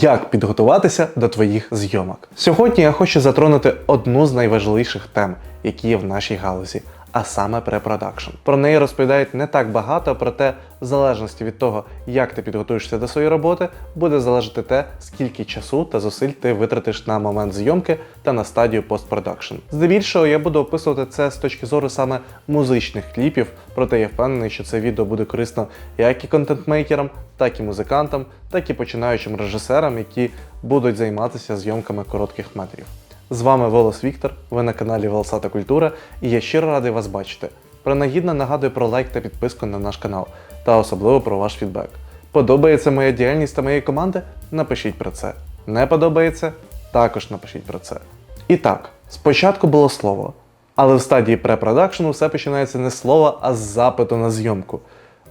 Як підготуватися до твоїх зйомок? Сьогодні я хочу затронути одну з найважливіших тем, які є в нашій галузі, а саме препродакшн. Про неї розповідають не так багато, проте в залежності від того, як ти підготуєшся до своєї роботи, буде залежати те, скільки часу та зусиль ти витратиш на момент зйомки та на стадію постпродакшн. Здебільшого я буду описувати це з точки зору саме музичних кліпів, проте я впевнений, що це відео буде корисно як і контентмейкерам, так і музикантам, так і починаючим режисерам, які будуть займатися зйомками коротких метрів. З вами Волос Віктор, ви на каналі Волосата Культура, і я щиро радий вас бачити. Принагідно нагадую про лайк та підписку на наш канал, та особливо про ваш фідбек. Подобається моя діяльність та моєї команди? Напишіть про це. Не подобається? Також напишіть про це. І так, спочатку було слово, але в стадії препродакшену все починається не з слова, а з запиту на зйомку.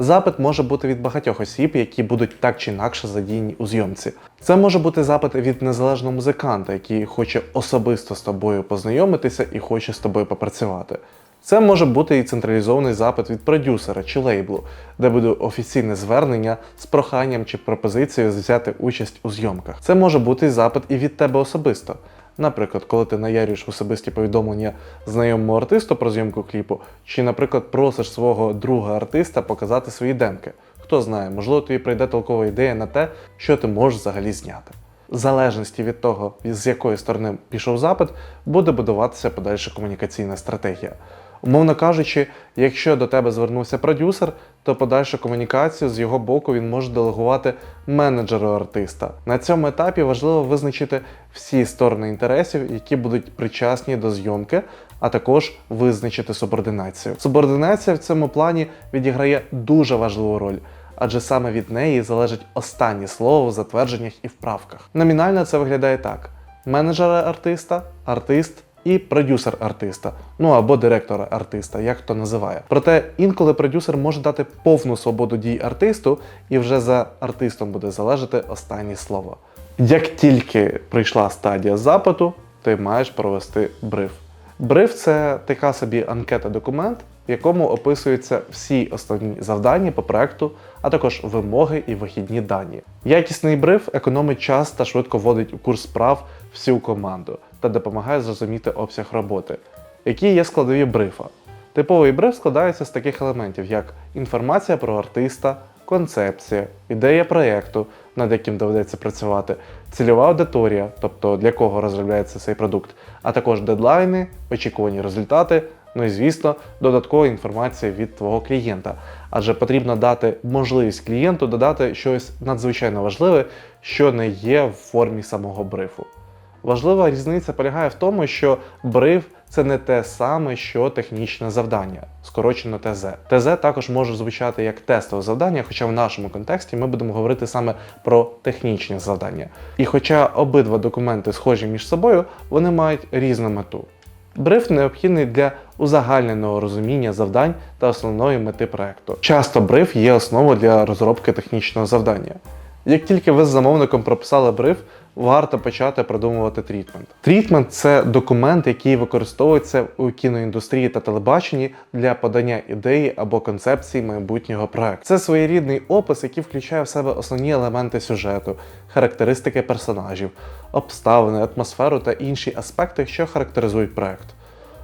Запит може бути від багатьох осіб, які будуть так чи інакше задіяні у зйомці. Це може бути запит від незалежного музиканта, який хоче особисто з тобою познайомитися і хоче з тобою попрацювати. Це може бути і централізований запит від продюсера чи лейблу, де буде офіційне звернення з проханням чи пропозицією взяти участь у зйомках. Це може бути запит і від тебе особисто. Наприклад, коли ти наярюєш особисті повідомлення знайомому артисту про зйомку кліпу, чи, наприклад, просиш свого друга артиста показати свої демки. Хто знає, можливо, тобі прийде толкова ідея на те, що ти можеш взагалі зняти. В залежності від того, з якої сторони пішов запит, буде будуватися подальша комунікаційна стратегія. Умовно кажучи, якщо до тебе звернувся продюсер, то подальшу комунікацію з його боку він може делегувати менеджеру артиста. На цьому етапі важливо визначити всі сторони інтересів, які будуть причасні до зйомки, а також визначити субординацію. Субординація в цьому плані відіграє дуже важливу роль. Адже саме від неї залежить останнє слово в затвердженнях і вправках. Номінально це виглядає так: менеджер артиста, артист і продюсер артиста, ну або директора артиста, як хто називає. Проте інколи продюсер може дати повну свободу дій артисту, і вже за артистом буде залежати останнє слово. Як тільки прийшла стадія запиту, ти маєш провести бриф. Бриф це така собі анкета-документ, в якому описуються всі основні завдання по проекту, а також вимоги і вихідні дані. Якісний бриф економить час та швидко вводить у курс справ всю команду та допомагає зрозуміти обсяг роботи. Які є складові брифа? Типовий бриф складається з таких елементів, як інформація про артиста, концепція, ідея проєкту, над яким доведеться працювати, цільова аудиторія, тобто для кого розробляється цей продукт, а також дедлайни, очікувані результати, ну і звісно, додаткова інформація від твого клієнта. Адже потрібно дати можливість клієнту додати щось надзвичайно важливе, що не є в формі самого брифу. Важлива різниця полягає в тому, що бриф це не те саме, що технічне завдання, скорочено ТЗ. ТЗ також може звучати як тестове завдання, хоча в нашому контексті ми будемо говорити саме про технічні завдання. І хоча обидва документи схожі між собою, вони мають різну мету. Бриф необхідний для узагальненого розуміння завдань та основної мети проекту. Часто бриф є основою для розробки технічного завдання. Як тільки ви з замовником прописали бриф, варто почати продумувати трітмент. Трітмент це документ, який використовується у кіноіндустрії та телебаченні для подання ідеї або концепції майбутнього проекту. Це своєрідний опис, який включає в себе основні елементи сюжету, характеристики персонажів, обставини, атмосферу та інші аспекти, що характеризують проект.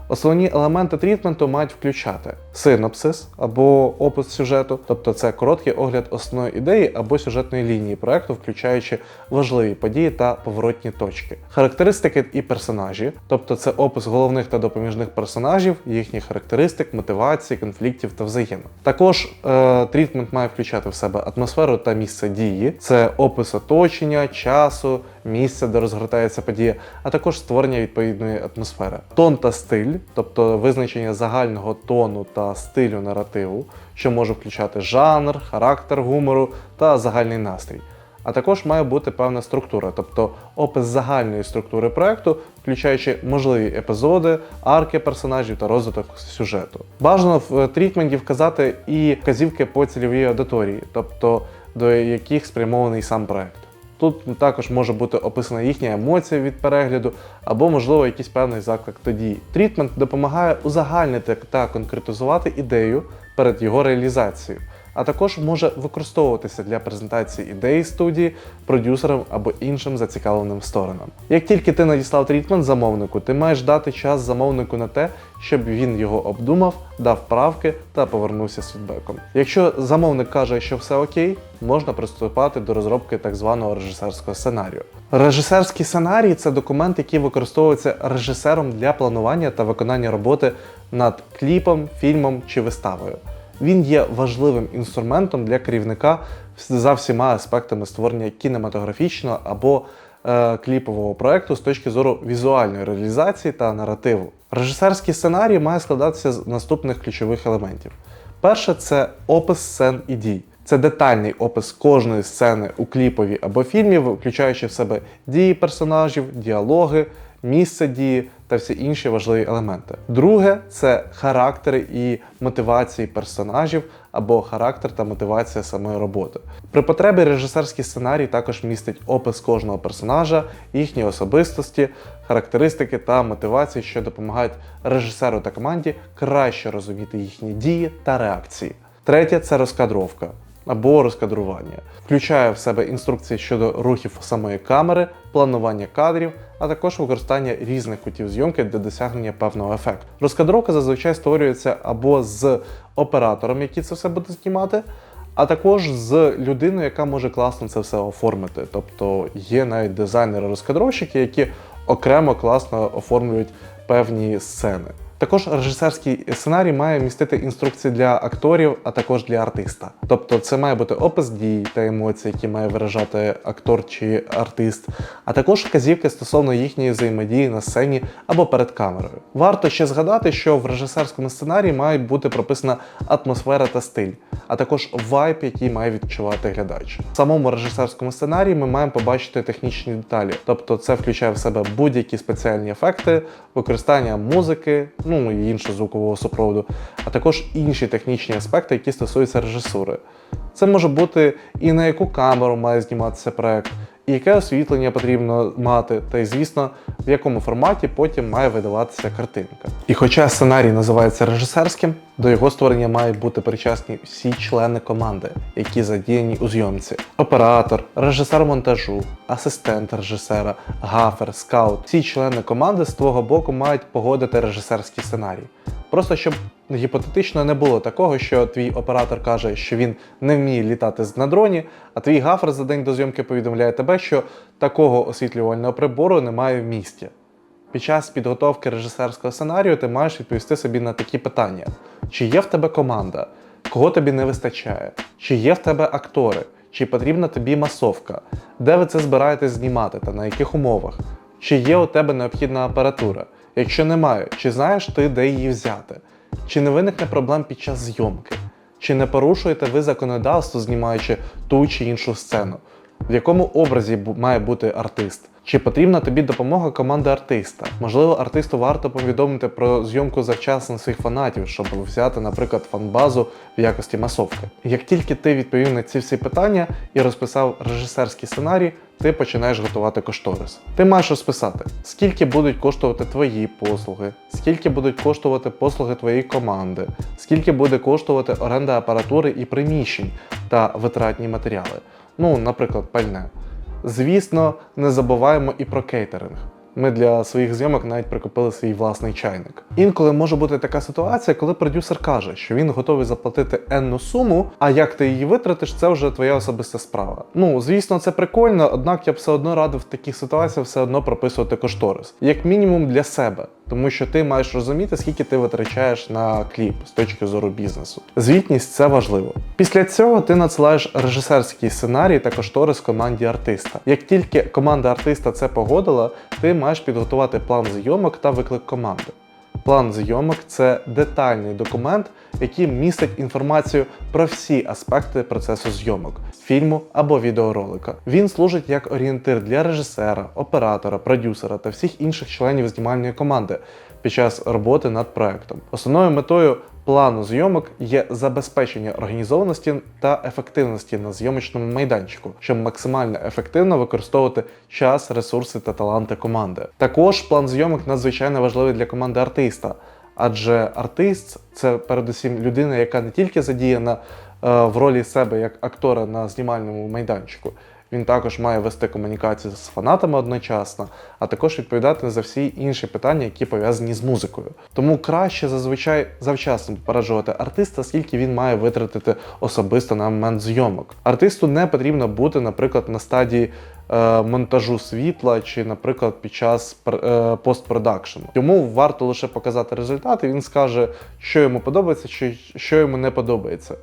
Основні елементи трітменту мають включати синопсис або опис сюжету, тобто це короткий огляд основної ідеї або сюжетної лінії проекту, включаючи важливі події та поворотні точки, характеристики і персонажі, тобто це опис головних та допоміжних персонажів, їхніх характеристик, мотивацій, конфліктів та взаємин. Також е, трітмент має включати в себе атмосферу та місце дії, це опис оточення, часу, місця, де розгортається подія, а також створення відповідної атмосфери. Тон та стиль, тобто визначення загального тону та стилю наративу, що може включати жанр, характер гумору та загальний настрій. А також має бути певна структура, тобто опис загальної структури проекту, включаючи можливі епізоди, арки персонажів та розвиток сюжету. Бажано в трітменті вказати і вказівки по цільовій аудиторії, тобто до яких спрямований сам проект. Тут також може бути описана їхня емоція від перегляду, або, можливо, якийсь певний заклик до дії. Трітмент допомагає узагальнити та конкретизувати ідею перед його реалізацією, а також може використовуватися для презентації ідеї студії, продюсерам або іншим зацікавленим сторонам. Як тільки ти надіслав трітмент замовнику, ти маєш дати час замовнику на те, щоб він його обдумав, дав правки та повернувся з фідбеком. Якщо замовник каже, що все окей, можна приступати до розробки так званого режисерського сценарію. Режисерський сценарій це документ, який використовується режисером для планування та виконання роботи над кліпом, фільмом чи виставою. Він є важливим інструментом для керівника за всіма аспектами створення кінематографічного або е, кліпового проекту з точки зору візуальної реалізації та наративу. Режисерський сценарій має складатися з наступних ключових елементів. Перше це опис сцен і дій. Це детальний опис кожної сцени у кліпові або фільмі, включаючи в себе дії персонажів, діалоги, місце дії та всі інші важливі елементи. Друге це характери і мотивації персонажів або характер та мотивація самої роботи. При потребі режисерський сценарій також містить опис кожного персонажа, їхньої особистості, характеристики та мотивації, що допомагають режисеру та команді краще розуміти їхні дії та реакції. Третє це розкадровка або розкадрування. Включає в себе інструкції щодо рухів самої камери, планування кадрів, а також використання різних кутів зйомки для досягнення певного ефекту. Розкадровка зазвичай створюється або з оператором, який це все буде знімати. А також з людиною, яка може класно це все оформити. Тобто є навіть дизайнери-розкадровщики, які окремо класно оформлюють певні сцени. Також режисерський сценарій має містити інструкції для акторів, а також для артиста. Тобто це має бути опис дій та емоцій, які має виражати актор чи артист, а також вказівки стосовно їхньої взаємодії на сцені або перед камерою. Варто ще згадати, що в режисерському сценарії має бути прописана атмосфера та стиль, а також вайп, який має відчувати глядач. В самому режисерському сценарії ми маємо побачити технічні деталі, тобто це включає в себе будь-які спеціальні ефекти, використання музики ну і іншого звукового супроводу, а також інші технічні аспекти, які стосуються режисури. Це може бути і на яку камеру має зніматися проект, і яке освітлення потрібно мати, та й звісно, в якому форматі потім має видаватися картинка. І хоча сценарій називається режисерським, до його створення мають бути причасні всі члени команди, які задіяні у зйомці: оператор, режисер монтажу, асистент режисера, гафер, скаут. Всі члени команди з твого боку мають погодити режисерський сценарій. Просто щоб гіпотетично не було такого, що твій оператор каже, що він не вміє літати на дроні, а твій гафер за день до зйомки повідомляє тебе, що такого освітлювального прибору немає в місті. Під час підготовки режисерського сценарію ти маєш відповісти собі на такі питання: чи є в тебе команда, кого тобі не вистачає, чи є в тебе актори, чи потрібна тобі масовка, де ви це збираєтесь знімати та на яких умовах, чи є у тебе необхідна апаратура. Якщо немає, чи знаєш ти, де її взяти? Чи не виникне проблем під час зйомки? Чи не порушуєте ви законодавство, знімаючи ту чи іншу сцену? В якому образі має бути артист? Чи потрібна тобі допомога команди артиста? Можливо, артисту варто повідомити про зйомку завчасно своїх фанатів, щоб взяти, наприклад, фанбазу в якості масовки. Як тільки ти відповів на ці всі питання і розписав режисерський сценарій, ти починаєш готувати кошторис. Ти маєш розписати, скільки будуть коштувати твої послуги, скільки будуть коштувати послуги твоєї команди, скільки буде коштувати оренда апаратури і приміщень та витратні матеріали. Ну, наприклад, пальне. Звісно, не забуваємо і про кейтеринг. Ми для своїх зйомок навіть прикупили свій власний чайник. Інколи може бути така ситуація, коли продюсер каже, що він готовий заплатити енну суму, а як ти її витратиш, це вже твоя особиста справа. Ну, звісно, це прикольно, однак я б все одно радив в таких ситуаціях все одно прописувати кошторис, як мінімум для себе. Тому що ти маєш розуміти, скільки ти витрачаєш на кліп з точки зору бізнесу. Звітність це важливо. Після цього ти надсилаєш режисерський сценарій та кошторис команді артиста. Як тільки команда артиста це погодила, ти маєш підготувати план зйомок та виклик команди. План зйомок це детальний документ, який містить інформацію про всі аспекти процесу зйомок фільму або відеоролика. Він служить як орієнтир для режисера, оператора, продюсера та всіх інших членів знімальної команди під час роботи над проектом. Основною метою плану зйомок є забезпечення організованості та ефективності на зйомочному майданчику, щоб максимально ефективно використовувати час, ресурси та таланти команди. Також план зйомок надзвичайно важливий для команди артиста. Адже артист це передусім людина, яка не тільки задіяна в ролі себе як актора на знімальному майданчику. Він також має вести комунікацію з фанатами одночасно, а також відповідати за всі інші питання, які пов'язані з музикою. Тому краще зазвичай завчасно попереджувати артиста, скільки він має витратити особисто на момент зйомок. Артисту не потрібно бути, наприклад, на стадії е, монтажу світла чи, наприклад, під час е, постпродакшену. Йому варто лише показати результат, і він скаже, що йому подобається, чи що йому не подобається.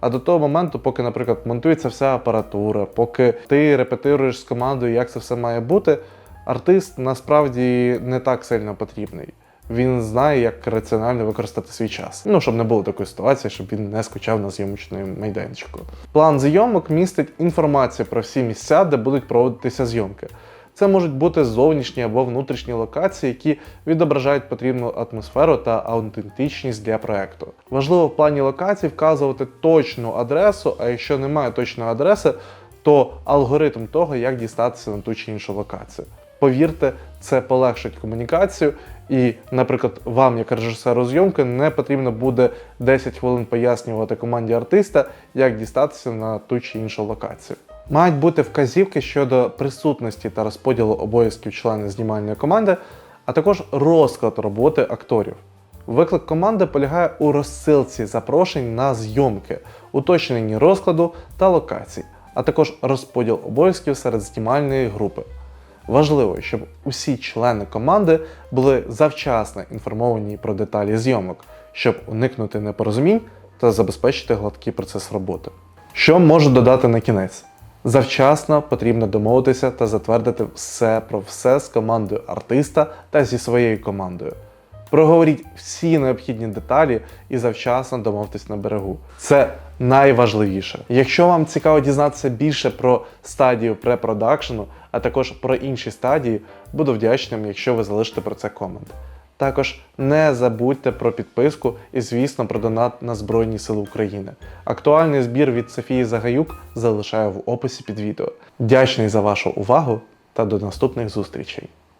А до того моменту, поки, наприклад, монтується вся апаратура, поки ти репетируєш з командою, як це все має бути, артист насправді не так сильно потрібний. Він знає, як раціонально використати свій час. Ну, щоб не було такої ситуації, щоб він не скучав на зйомочному майданчику. План зйомок містить інформацію про всі місця, де будуть проводитися зйомки. Це можуть бути зовнішні або внутрішні локації, які відображають потрібну атмосферу та аутентичність для проекту. Важливо в плані локацій вказувати точну адресу, а якщо немає точної адреси, то алгоритм того, як дістатися на ту чи іншу локацію. Повірте, це полегшить комунікацію, і, наприклад, вам, як режисеру зйомки, не потрібно буде 10 хвилин пояснювати команді артиста, як дістатися на ту чи іншу локацію. Мають бути вказівки щодо присутності та розподілу обов'язків членів знімальної команди, а також розклад роботи акторів. Виклик команди полягає у розсилці запрошень на зйомки, уточненні розкладу та локацій, а також розподіл обов'язків серед знімальної групи. Важливо, щоб усі члени команди були завчасно інформовані про деталі зйомок, щоб уникнути непорозумінь та забезпечити гладкий процес роботи. Що можу додати на кінець? Завчасно потрібно домовитися та затвердити все про все з командою артиста та зі своєю командою. Проговоріть всі необхідні деталі і завчасно домовтесь на берегу. Це найважливіше. Якщо вам цікаво дізнатися більше про стадію препродакшену, а також про інші стадії, буду вдячним, якщо ви залишите про це комент. Також не забудьте про підписку і, звісно, про донат на Збройні Сили України. Актуальний збір від Софії Загаюк залишаю в описі під відео. Вдячний за вашу увагу та до наступних зустрічей!